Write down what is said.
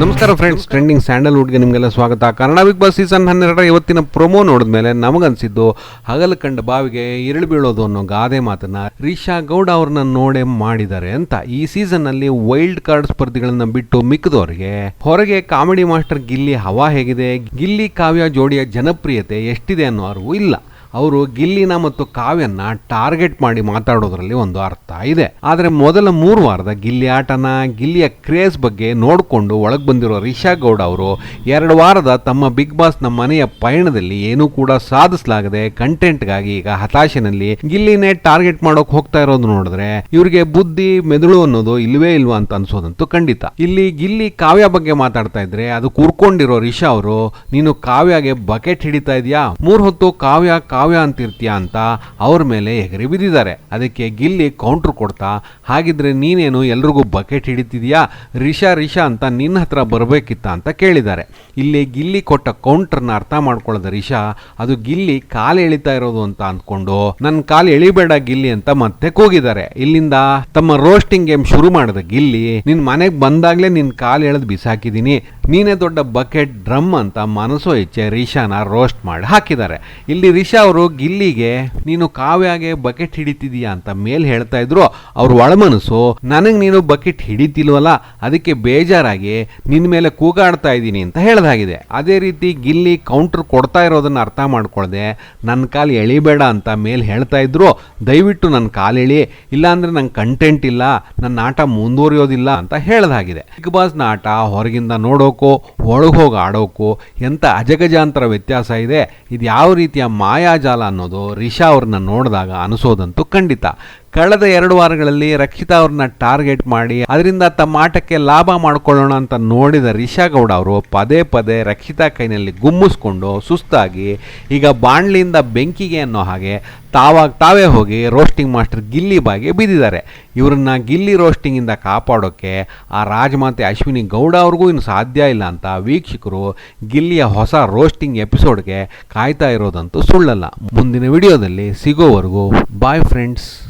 ನಮಸ್ಕಾರ friends trending ಸ್ಯಾಂಡಲ್ವುಡ್ಗೆ ನಿಮಗೆಲ್ಲ ಸ್ವಾಗತ. ಕನ್ನಡ ಬಿಗ್ ಬಾಸ್ ಸೀಸನ್ ಹನ್ನೆರಡರ ಇವತ್ತಿನ ಪ್ರೊಮೋ ನೋಡಿದ್ಮೇಲೆ ನಮಗನ್ಸಿದ್ದು ಹಗಲು ಕಂಡ ಬಾವಿಗೆ ಇರಳು ಬೀಳೋದು ಅನ್ನೋ ಗಾದೆ ಮಾತನ್ನ ರಿಷಾ ಗೌಡ ಅವ್ರನ್ನ ನೋಡೆ ಮಾಡಿದ್ದಾರೆ ಅಂತ. ಈ ಸೀಸನ್ನಲ್ಲಿ ವೈಲ್ಡ್ ಕಾರ್ಡ್ ಸ್ಪರ್ಧಿಗಳನ್ನ ಬಿಟ್ಟು ಮಿಕ್ಕದವರಿಗೆ ಹೊರಗೆ ಕಾಮಿಡಿ ಮಾಸ್ಟರ್ ಗಿಲ್ಲಿ ಹವಾ ಹೇಗಿದೆ? ಗಿಲ್ಲಿ ಕಾವ್ಯ ಜೋಡಿಯ ಜನಪ್ರಿಯತೆ ಎಷ್ಟಿದೆ ಅನ್ನೋ ಅರಿವು ಇಲ್ಲ. ಅವರು ಗಿಲ್ಲಿನ ಮತ್ತು ಕಾವ್ಯನ್ನ ಟಾರ್ಗೆಟ್ ಮಾಡಿ ಮಾತಾಡೋದ್ರಲ್ಲಿ ಒಂದು ಅರ್ಥ ಇದೆ. ಆದರೆ ಮೊದಲ ಮೂರು ವಾರದ ಗಿಲ್ಲಿ ಆಟನ, ಗಿಲ್ಲಿಯ ಕ್ರೇಜ್ ಬಗ್ಗೆ ನೋಡಿಕೊಂಡು ಒಳಗೆ ಬಂದಿರೋ ರಿಷಾ ಗೌಡ ಅವರು ಎರಡು ವಾರದ ತಮ್ಮ ಬಿಗ್ ಬಾಸ್ನ ಮನೆಯ ಪಯಣದಲ್ಲಿ ಏನೂ ಕೂಡ ಸಾಧಿಸಲಾಗದೆ ಕಂಟೆಂಟ್ಗಾಗಿ ಈಗ ಹತಾಶೆನಲ್ಲಿ ಗಿಲ್ಲಿನೇ ಟಾರ್ಗೆಟ್ ಮಾಡೋಕೆ ಹೋಗ್ತಾ ಇರೋದು ನೋಡಿದ್ರೆ ಇವ್ರಿಗೆ ಬುದ್ಧಿ, ಮೆದುಳು ಅನ್ನೋದು ಇಲ್ವೇ ಇಲ್ವಾ ಅಂತ ಅನ್ಸೋದಂತೂ ಖಂಡಿತ. ಇಲ್ಲಿ ಗಿಲ್ಲಿ ಕಾವ್ಯ ಬಗ್ಗೆ ಮಾತಾಡ್ತಾ ಇದ್ರೆ ಅದು ಕೂರ್ಕೊಂಡಿರೋ ರಿಷಾ ಅವರು, ನೀನು ಕಾವ್ಯಗೆ ಬಕೆಟ್ ಹಿಡಿತಾ ಇದೆಯಾ? ಮೂರ್ ಹೊತ್ತು ಕಾವ್ಯ ಕಾವ್ಯ ಅಂತಿರ್ತೀಯ ಅಂತ ಅವ್ರ ಮೇಲೆ ಎಗರಿ ಬಿದ್ದಿದ್ದಾರೆ. ಅದಕ್ಕೆ ಗಿಲ್ಲಿ ಕೌಂಟ್ರ್ ಕೊಡ್ತಾ, ಹಾಗಿದ್ರೆ ನೀನೇನು ಎಲ್ರಿಗೂ ಬಕೆಟ್ ಹಿಡಿತಿದ್ಯಾ? ರಿಷಾ ರಿಷಾ ಅಂತ ನಿನ್ನ ಹತ್ರ ಬರಬೇಕಿತ್ತ ಅಂತ ಕೇಳಿದ್ದಾರೆ. ಇಲ್ಲಿ ಗಿಲ್ಲಿ ಕೊಟ್ಟ ಕೌಂಟ್ರನ್ನ ಅರ್ಥ ಮಾಡ್ಕೊಳ್ಳೋದ ರಿಷಾ, ಅದು ಗಿಲ್ಲಿ ಕಾಲು ಎಳಿತಾ ಇರೋದು ಅಂತ ಅಂದ್ಕೊಂಡು ನನ್ನ ಕಾಲು ಎಳಿಬೇಡ ಗಿಲ್ಲಿ ಅಂತ ಮತ್ತೆ ಕೂಗಿದ್ದಾರೆ. ಇಲ್ಲಿಂದ ತಮ್ಮ ರೋಸ್ಟಿಂಗ್ ಗೇಮ್ ಶುರು ಮಾಡಿದ ಗಿಲ್ಲಿ, ನಿನ್ ಮನೆಗೆ ಬಂದಾಗ್ಲೇ ನಿನ್ ಕಾಲು ಎಳೆದು ಬಿಸಾಕಿದೀನಿ. ನೀನೇ ದೊಡ್ಡ ಬಕೆಟ್ ಡ್ರಮ್ ಅಂತ ಮನಸ್ಸೋ ಇಚ್ಛೆ ರಿಷಾನ ರೋಸ್ಟ್ ಮಾಡಿ ಹಾಕಿದ್ದಾರೆ. ಇಲ್ಲಿ ರಿಷಾ ಅವರು, ಗಿಲ್ಲಿಗೆ ನೀನು ಕಾವ್ಯಾಗೆ ಬಕೆಟ್ ಹಿಡಿತಿದೀಯಾ ಅಂತ ಮೇಲೆ ಹೇಳ್ತಾ ಇದ್ರು. ಅವ್ರ ಒಳಮನಸ್ಸು, ನನಗೆ ನೀನು ಬಕೆಟ್ ಹಿಡಿತಿಲ್ವಲ್ಲ, ಅದಕ್ಕೆ ಬೇಜಾರಾಗಿ ನಿನ್ನ ಮೇಲೆ ಕೂಗಾಡ್ತಾ ಇದ್ದೀನಿ ಅಂತ ಹೇಳ್ದಾಗಿದೆ. ಅದೇ ರೀತಿ ಗಿಲ್ಲಿ ಕೌಂಟರ್ ಕೊಡ್ತಾ ಇರೋದನ್ನು ಅರ್ಥ ಮಾಡ್ಕೊಳ್ದೆ. ನನ್ನ ಕಾಲು ಎಳಿಬೇಡ ಅಂತ ಮೇಲೆ ಹೇಳ್ತಾ ಇದ್ರು. ದಯವಿಟ್ಟು ನನ್ನ ಕಾಲು ಎಳಿ, ಇಲ್ಲಾಂದ್ರೆ ನಂಗೆ ಕಂಟೆಂಟ್ ಇಲ್ಲ ನನ್ನ ಆಟ ಮುಂದುವರಿಯೋದಿಲ್ಲ ಅಂತ ಹೇಳ್ದಾಗಿದೆ. ಬಿಗ್ ಬಾಸ್ನ ಆಟ ಹೊರಗಿಂದ ನೋಡೋಕೋ ಒಳಗೆ ಹೋಗಿ ಆಡೋಕ್ಕೋ ಎಂಥ ಅಜಗಜಾಂತರ ವ್ಯತ್ಯಾಸ ಇದೆ ಇದು ಯಾವ ರೀತಿಯ ಮಾಯಾಜಾಲ ಅನ್ನೋದು ರಿಷಾ ಅವ್ರನ್ನ ನೋಡಿದಾಗ ಅನಿಸೋದಂತೂ ಖಂಡಿತ. ಕಳೆದ ಎರಡು ವಾರಗಳಲ್ಲಿ ರಕ್ಷಿತಾ ಅವ್ರನ್ನ ಟಾರ್ಗೆಟ್ ಮಾಡಿ ಅದರಿಂದ ತಮ್ಮ ಆಟಕ್ಕೆ ಲಾಭ ಮಾಡಿಕೊಳ್ಳೋಣ ಅಂತ ನೋಡಿದ ರಿಷಾ ಗೌಡ ಅವರು ಪದೇ ಪದೇ ರಕ್ಷಿತಾ ಕೈನಲ್ಲಿ ಗುಮ್ಮಿಸ್ಕೊಂಡು ಸುಸ್ತಾಗಿ ಈಗ ಬಾಣ್ಲಿಯಿಂದ ಬೆಂಕಿಗೆ ಅನ್ನೋ ಹಾಗೆ ತಾವಾಗ ತಾವೇ ಹೋಗಿ ರೋಸ್ಟಿಂಗ್ ಮಾಸ್ಟರ್ ಗಿಲ್ಲಿ ಬಾಗಿ ಬಿದ್ದಿದ್ದಾರೆ. ಇವರನ್ನ ಗಿಲ್ಲಿ ರೋಸ್ಟಿಂಗಿಂದ ಕಾಪಾಡೋಕ್ಕೆ ಆ ರಾಜಮಾತೆ ಅಶ್ವಿನಿ ಗೌಡ ಅವ್ರಿಗೂ ಇನ್ನು ಸಾಧ್ಯ ಇಲ್ಲ ಅಂತ ವೀಕ್ಷಕರು ಗಿಲ್ಲಿಯ ಹೊಸ ರೋಸ್ಟಿಂಗ್ ಎಪಿಸೋಡ್ಗೆ ಕಾಯ್ತಾ ಇರೋದಂತೂ ಸುಳ್ಳಲ್ಲ. ಮುಂದಿನ ವಿಡಿಯೋದಲ್ಲಿ ಸಿಗೋವರೆಗೂ ಬಾಯ್ ಫ್ರೆಂಡ್ಸ್.